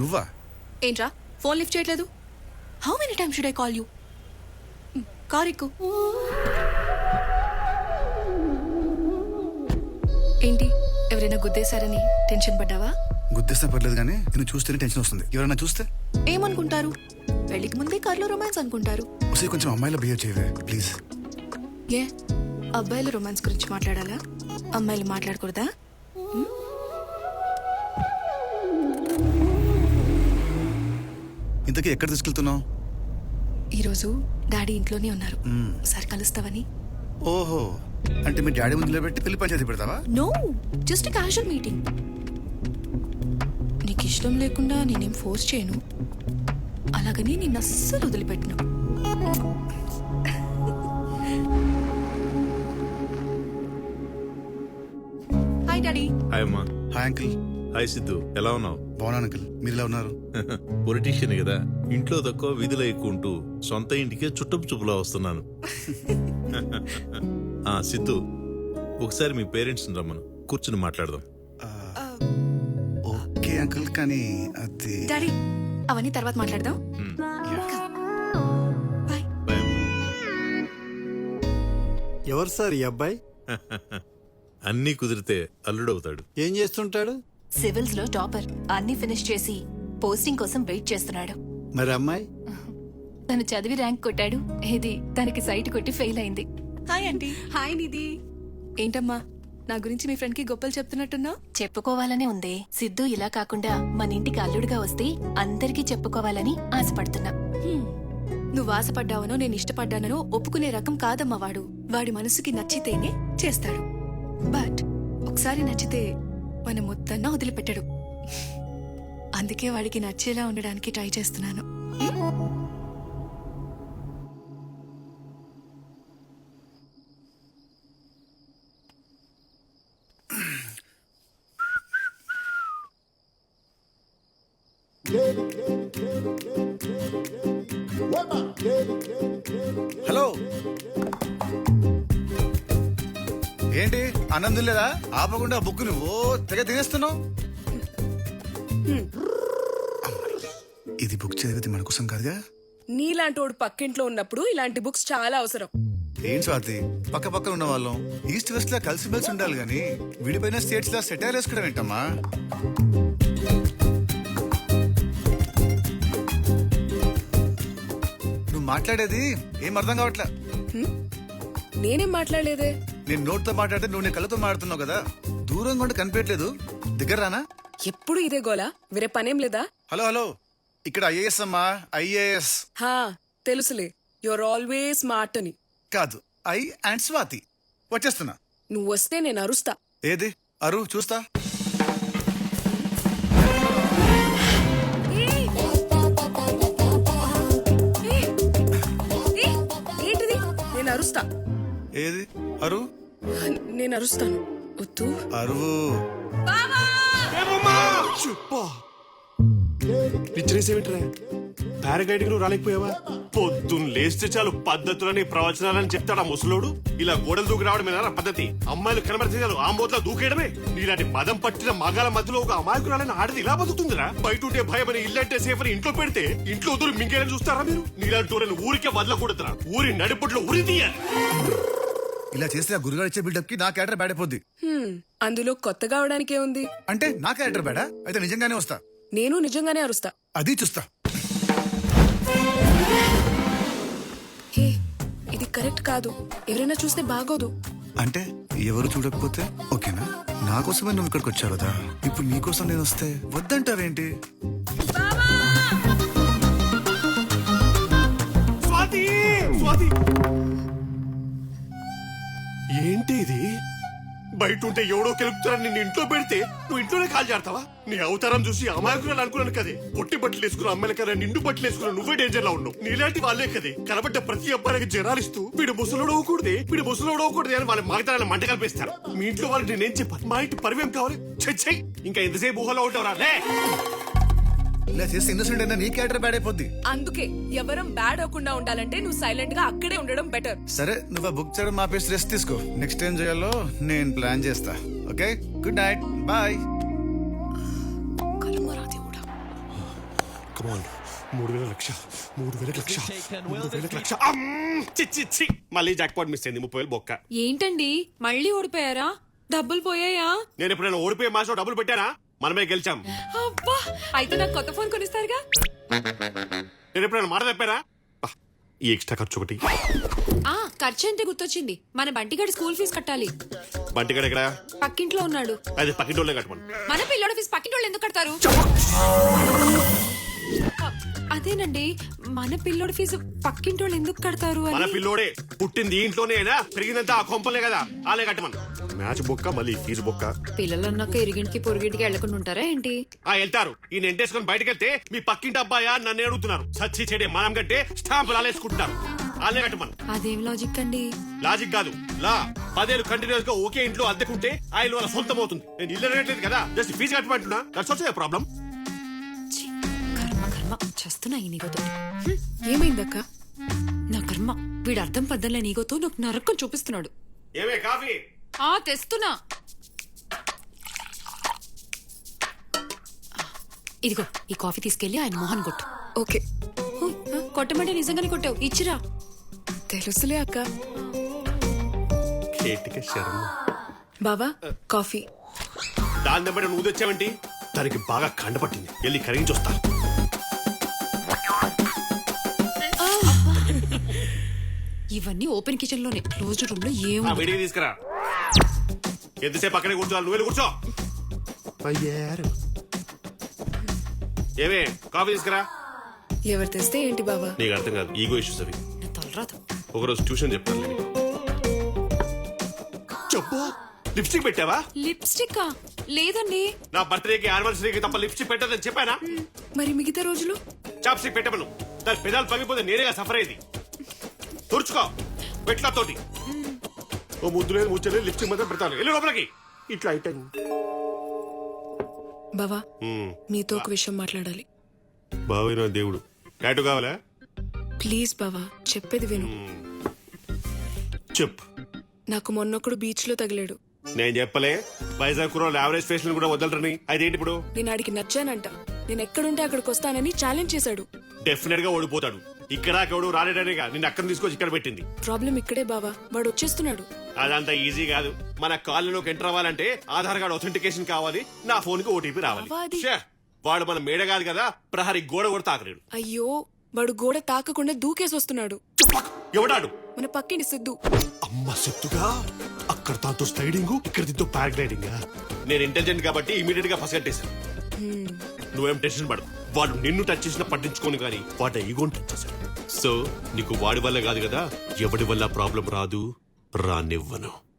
నువ్వా? ఏంట్రా? Phone lift చేయట్లేదు? How many time should I call you car ఎక్కు. ఏంటి? ఎవరైనా గుద్దేశారని టెన్షన్ పడ్డావా? గుద్దేస్తే పర్లేదు కానీ నేను చూస్తేనే టెన్షన్ వస్తుంది. ఎవరైనా చూస్తే? ఏమనుకుంటారు? పెళ్ళికి ముందే కార్లో రొమాన్స్ అనుకుంటారు. ఒకసారి కొంచెం అమ్మాయిలో బిహేవ్ చేయవే ప్లీజ్. ఏ? అబ్బాయిల రొమాన్స్ గురించి మాట్లాడాలా? అమ్మాయిలు మాట్లాడకూడదా? ఇంతకీ ఎక్కడ తీసుకెళ్తున్నావు? ఈరోజు డాడీ ఇంట్లోనే ఉన్నారు. సార్ కలుస్తావని. ఓహో. అంటే మీ డాడీ ముందు పెట్టి పెళ్ళి పంచాయతీ పెడతావా? నో జస్ట్ క్యాజువల్ మీటింగ్ నీకు ఇష్టం లేకుండా నేనేం ఫోర్స్ చేయను. అలాగని నిన్ను అస్సలు వదిలిపెట్టను. హాయ్ డాడీ హాయ్ అమ్మా హాయ్ అంకిల్ హాయ్ సిద్ధు ఎలా ఉన్నావు? బాగున్నాను అంకిల్ మీరు ఇలా ఉన్నారు. పొలిటీషియన్ కదా. ఇంట్లో తక్కువ విధులు ఎక్కువ ఉంటూ సొంత ఇంటికే చుట్టపు చూపులా వస్తున్నాను. ఆ సిద్ధు ఒకసారి మీ పేరెంట్స్ రమ్మను. కూర్చుని మాట్లాడదాం. ఓకే అంకిల్ కానీ అది డాడీ అవన్నీ తర్వాత మాట్లాడదాం. ఎవరు సార్ ఈ అబ్బాయి? అన్నీ కుదిరితే అల్లుడవుతాడు. ఏం చేస్తుంటాడు? సివిల్స్లో టాపర్. అన్ని ఫినిష్ చేసి పోస్టింగ్ కోసం వెయిట్ చేస్తున్నాడు. మరి అమ్మాయి? తను చదివి ర్యాంక్ కొట్టాడు. ఇది తనకి సైట్ కొట్టి ఫెయిల్ అయింది. Hi aunty hi Nidhi. ఏంటమ్మా? నా గురించి మీ ఫ్రెండ్కి గొప్పలు చెప్తున్నట్టున్నా చెప్పుకోవాలనే ఉంది. సిద్ధు ఇలా కాకుండా మన ఇంటికి అల్లుడుగా వస్తే అందరికీ చెప్పుకోవాలని ఆశపడుతున్నా. నువ్వు ఆశపడ్డావనో నేను ఇష్టపడ్డానో ఒప్పుకునే రకం కాదమ్మా వాడు. వాడి మనసుకి నచ్చితేనే చేస్తాడు. బట్ ఒకసారి నచ్చితే మన మొత్తన్నా వదిలిపెట్టడు. అందుకే వాడికి నచ్చేలా ఉండడానికి ట్రై చేస్తున్నాను. హలో. ఏంటి? ఆనందం లేదా? ఆపకుండా బుక్ నువ్వు తెగ తినేస్తున్నావు? ఇది బుక్ చదివితే మన కోసం కాదుగా? నీలాంటోడు పక్కింట్లో ఉన్నప్పుడు ఇలాంటి బుక్స్ చాలా అవసరం. ఏం స్వాతి? పక్క పక్కన ఉన్న వాళ్ళం. ఈస్ట్ వెస్ట్ లా కలిసి మెలిసి ఉండాలి గాని విడిపోయిన స్టేట్స్ లా సెటైర్ వేసుకోవడం ఏంటమ్మా? నువ్వు మాట్లాడేది ఏం అర్థం కావట్లే? నేనేం మాట్లాడలేదే? నేను నోట్తో మాట్లాడితే నువ్వు నీ కళ్ళతో మాట్లాడుతున్నావు కదా? దూరంగా ఉండి కనిపించట్లేదు. దగ్గర రానా? ఎప్పుడు ఇదే గోలా? వేరే పనేం లేదా? Hello hello. ఇక్కడ ఐఏఎస్ అమ్మా ఐఏఎస్. హా తెలుసులే. యువర్ ఆల్వేస్ స్మార్ట్ అని. కాదు ఐ అండ్ స్వాతి. వచ్చేస్తున్నా. నువ్వు వస్తే నేను అరుస్తా. ఏది? అరు చూస్తా. ఏంటిది? నేను అరుస్తా. ఏది? అరు? నేను అరుస్తాను. వద్దు. అరువు. పిచ్చరేసేమిట్రా? పారాగైడ్ నువ్వు రాలేకపోయావా? పొద్దున్న లేస్తే చాలు పద్ధతులని ప్రవచనాలని చెప్తాడా ముసలోడు? ఇలా గోడలు దూకి రావడమేనా పద్ధతి? అమ్మాయిలు కనబడితే చాలు ఆ మూతలో దూకేయడమే. నీలాంటి మదం పట్టిన మగాల మధ్యలో ఒక అమాయకురాలని ఆడది ఇలా బతుకుతుందిరా? బయట ఉంటే భయమని ఇల్లంటే సేఫ్ అని ఇంట్లో పెడితే ఇంట్లో దూరం మింగేయని చూస్తారా మీరు? నీలాంటి ఊరికే వదలకూడదురా. ఊరి నడిపట్లో ఉరి తీయాలి. ఇలా చేస్తే ఆ గురుగారు ఇచ్చే బిల్డప్కి నా క్యారెక్టర్ బ్యాడ్ అయిపోద్ది హ్మ్, అందులో కొత్తగా అవడానికే ఉంది. అంటే నా క్యారెక్టర్ బ్యాడా? అయితే నిజంగానే వస్తా. నేను నిజంగానే అరుస్తా. అది చూస్తా. హే ఇది కరెక్ట్ కాదు. ఎవరైనా చూస్తే బాగోదు. అంటే ఎవరు చూడకపోతే? ఓకేనా? నా కోసమే నువ్వు ఇక్కడికి వచ్చావు కదా? ఇప్పుడు నీ కోసం నేను వస్తే వద్దంటావేంటి స్వాతి! స్వాతి! ఏంటి ఇది బయట ఉంటే ఎవడో కెలుపుతారని నిన్ను ఇంట్లో పెడితే నువ్వు ఇంట్లోనే కాల్ చేస్తావా నీ అవతారం చూసి అమాయకురాలు అనుకున్నాను కదే. పొట్టి బట్టలు వేసుకున్న అమ్మాయిల కదా నిండు బట్టలు వేసుకున్న నువ్వే డేంజర్లో ఉన్నావు. నీలాంటి వాళ్ళే కదే. కనబడ్డ ప్రతి అబ్బాయికి జనాలిస్తూ వీడు ముసలోడు అవ్వకూడదే వీడు ముసలోడు అవ్వకూడదే అని వాళ్ళ మాగతారాల మంట కల్పిస్తారు. మీ ఇంట్లో వాళ్ళకి నేనేం చెప్పాను? మా ఇంటి పరివేం కావాలి? చెయ్యి ఇంకా ఎంతసేపు ఊహలో ఉంటావు రా ఇలా చేస్తే ఇన్నోసెంట్ అయినా నీ క్యారెక్టర్ బ్యాడ్ అయిపోద్ది. అందుకే ఎవరం బ్యాడ్ అవ్వకుండా ఉండాలంటే నువ్వు సైలెంట్గా అక్కడే ఉండడం బెటర్ సరే నువ్వు ఆ బుక్ చేయడం మాపేసి రెస్ట్ తీసుకో. నెక్స్ట్ ఏం చేయాలో నేను ప్లాన్ చేస్తా. Okay good night bye come on మూడు వేల లక్ష. మూడు వేల లక్ష. మూడు వేల లక్ష. అమ్! చి, చి, చి. మళ్ళీ జాక్ పాట్ మిస్ అయింది. ముప్పై వేలు బొక్క. ఏంటండి? మళ్ళీ ఓడిపోయారా? డబ్బులు పోయాయా? నేను ఎప్పుడైనా ఓడిపోయే మాసం డబ్బులు పెట్టానా? మనమే గెలిచాం. అబ్బా అయితే నాకు కొత్త ఫోన్ కొనిస్తారుగా? నేను ఎప్పుడైనా మాట తప్పానా బా, ఈ ఎక్స్ట్రా ఖర్చు ఒకటి. ఆ ఖర్చు అంటే గుర్తొచ్చింది. మన బంటిగాడి స్కూల్ ఫీజు కట్టాలి. బంటిగడ ఇక్కడ పక్కింట్లో ఉన్నాడు. అది పక్కింటోళ్ళే కట్టమను మన పిల్లోడి ఫీజు పక్కింటి వాళ్ళు ఎందుకు కడతారు? అదేనండి మన పిల్లోడి ఫీజు పక్కింటి వాళ్ళు ఎందుకు కడతారు మన అని? పిల్లోడే పుట్టింది ఈ ఇంట్లోనేనా? పెరిగిందంతా ఆ కొంపలే కదా ఆలే కట్టమను. మ్యాచ్ బొక్క మళ్ళీ ఫీజు బొక్క. పిల్లలు అన్నాక ఇరిగింటికి పొరుగింటికి వెళ్ళకుండా ఉంటారా ఏంటి? ఆ వెళ్తారు. ఈ ఎంటేసుకొని బయటకు వెళ్తే మీ పక్కింటి అబ్బాయా అని నన్ను అడుగుతున్నారు. సచ్చి చెడే మనం కంటే స్టాంపులు ఆలేసుకుంటున్నారు. ఆలే కట్టమను. అదేం లాజిక్ అండి? లాజిక్ కాదు. లా పదేళ్ళు కంటిన్యూస్గా ఒకే ఇంట్లో అద్దెకుంటే ఆ ఇల్లు వాళ్ళ సొంతం అవుతుంది. నేను ఇల్లు రేట్లేదు కదా జస్ట్ ఫీజు కట్టమంటున్నా. దట్స్ ఆల్సో ప్రాబ్లం చేస్తున్నా ఈ నీగోతో? ఏమైందక్క? నా కర్మ. వీడు అర్థం పద్దలే నీగోతో నాకు నరకం చూపిస్తున్నాడు. ఏమే కాఫీ? ఆ తెస్తున్నా. ఇదిగో ఈ కాఫీ తీసుకెళ్ళి ఆయన మోహన్ కొట్టు. ఓకే. కొట్టమంటే నిజంగానే కొట్టావు. ఇచ్చిరా. తెలుసులే అక్క. బావా కాఫీ. దాని దెబ్బ నువ్వు తెచ్చావంటి? దానికి బాగా కండపట్టింది. వెళ్ళి కరిగించి ఇవన్నీ ఓపెన్ కిచెన్లోనే. క్లోజ్డ్ రూమ్లో ఏం ఆ తీసుకురా. ఎంతసేపు అక్కడే కూర్చోవాలి నువ్వు వెళ్ళి కూర్చో. అయ్యారు. ఏమే కాఫీ తీసుకురా. ఎవరు తెస్తే ఏంటి బావా? నీకు అర్థం కాదు ఈగో ఇష్యూస్ అవి. నా తలరాత. ఒకరోజు ట్యూషన్ చెప్తాను నేను చెప్పు లిప్స్టిక్ పెట్టావా? లిప్స్టిక్ లేదండి. నా బర్త్డేకి యానివర్సరీకి తప్ప లిప్స్టిక్ పెట్టదని చెప్పానా? మరి మిగతా రోజులు? చాప్స్టిక్ పెట్టమను. దాని పెదాలు పగిపోతే నేనేగా సఫర్ అయ్యేది. తుడుచుకో. పెట్ల తోటి ఓ ముద్దు లేదు ముచ్చలేదు లిప్స్టిక్ మాత్రం పెడతాను. వెళ్ళి లోపలికి. ఇట్లా అయిపోయింది. బావా మీతో ఒక విషయం మాట్లాడాలి. బావైన దేవుడు. టాటూ కావాలా? ప్లీజ్ బావా చెప్పేది విను. చెప్పు. నాకు మొన్నొకడు బీచ్లో తగిలాడు. నేను చెప్పలే. వైజాగ్ కుర్రోళ్ళు యావరేజ్ ఫేషన్ కూడా వదలరని. అదేంటి ఇప్పుడు? నేను ఆడికి నచ్చానంట. నేను ఎక్కడుంటే అక్కడికి వస్తానని ఛాలెంజ్ చేశాడు. డెఫినెట్గా ఓడిపోతాడు. ఇక్కడ ఎవడు రాలేడనేగా నిన్ను అక్కడ తీసుకొచ్చి ఇక్కడ పెట్టింది. ప్రాబ్లం ఇక్కడే బావా. వాడు వచ్చేస్తున్నాడు. అదంతా ఈజీ కాదు. మన కాలనీలోకి ఎంటర్ అవ్వాలంటే ఆధార్ కార్డ్ ఒథెంటికేషన్ కావాలి. నా ఫోన్కి ఓటీపీ రావాలి. ఛే, వాడు మన మేడ కాదు కదా ప్రహరీ గోడ కూడా తాకలేడు. అయ్యో వాడు గోడ తాకకుండా దూకేసి వస్తున్నాడు. ఎవడాడు? మన పక్కింటి సిద్ధు. అమ్మ సెత్తుగా అక్కడ దాంతో స్లైడింగ్ ఇక్కడ దీంతో పారాగ్లైడింగ్? నేను ఇంటెలిజెంట్ కాబట్టి ఇమీడియట్గా పసిగట్టేశాను నువ్వేం టెన్షన్ పడు వాడు నిన్ను టచ్ చేసినా పట్టించుకోను కానీ వాడు ఈగోని టచ్ చేశాడు. సో నీకు వాడి వల్ల కాదు కదా? ఎవడి వల్ల ప్రాబ్లం రాదు? రానివ్వను.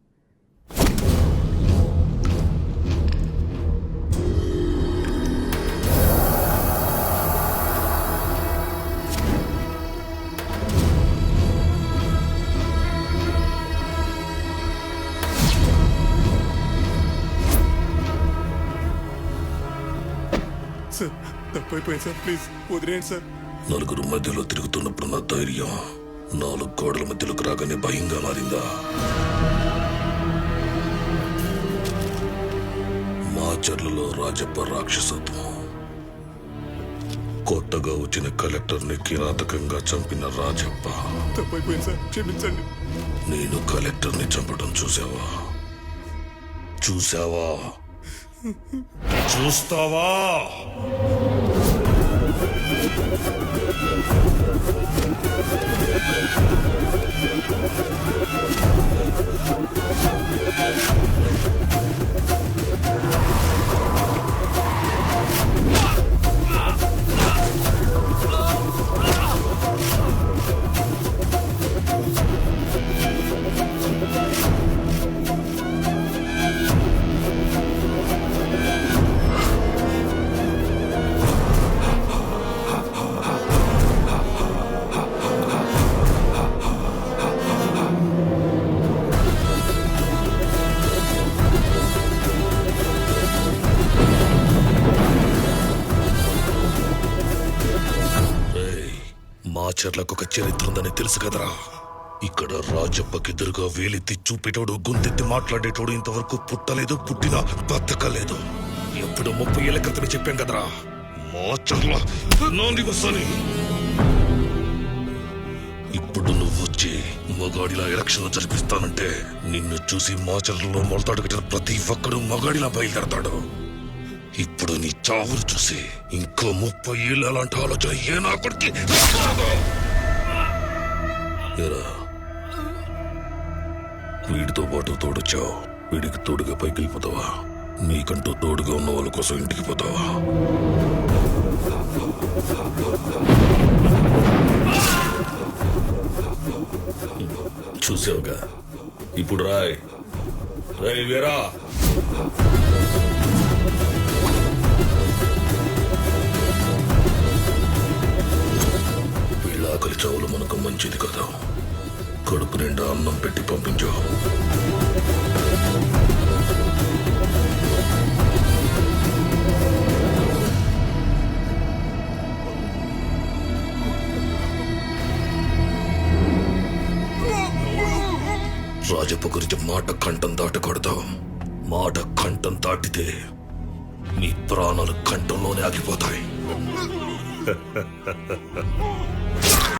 సార్. తప్పైపోయింది సార్. Please sir. నలుగురు మధ్యలో తిరుగుతున్నప్పుడు నా ధైర్యం నాలుగు గోడల మధ్యలోకి రాగానే భయంగా మారిందా? మాచర్లలో రాజప్ప రాక్షసత్వం. కొత్తగా వచ్చిన కలెక్టర్ని కిరాతకంగా చంపిన రాజప్ప. తప్పైపోయింది సార్. క్షమించండి. నేను కలెక్టర్ని చంపడం చూసావా చూసావా చూస్తావా? మా ఒక చరిత్ర ఉందని తెలుసు కదరా. ఇక్కడ రాజప్పకిద్దరుగా వేలెత్తి చూపేటోడు గొంతెత్తి మాట్లాడేటోడు ఇంతవరకు పుట్టలేదు పుట్టినా బతకలేదు. ఎప్పుడు ముప్పై ఏళ్ళ క్రితమే చెప్పాం కదరా. మాచర్ల నా నివసాని ఇప్పుడు నువ్వు వచ్చి మగాడిలా ఎలక్షన్ జరిపిస్తానంటే నిన్ను చూసి మాచర్లలో మొలతాడు కట్టిన ప్రతి ఒక్కడు మగాడిలా బయలుదేరతాడు. ఇప్పుడు నీ చావును చూసి ఇంకో ముప్పై ఏళ్ళు అలాంటి ఆలోచన ఏ నా కొడుక్కి? వీడితో పాటు తోడొచ్చావు. వీడికి తోడుగా పైకి వెళ్ళిపోతావా నీకంటూ తోడుగా ఉన్న వాళ్ళ కోసం ఇంటికి పోతావా? చూసావుగా? ఇప్పుడు రాయ్. రాయ్ వేరా. ఆకలి చావులు మనకు మంచిది కదా. కడుపు నిండా అన్నం పెట్టి పంపించు రాజప్ప గురించి మాట కంఠం దాటకూడదు. మాట కంఠం దాటితే నీ ప్రాణాలు కంఠంలోనే ఆగిపోతాయి.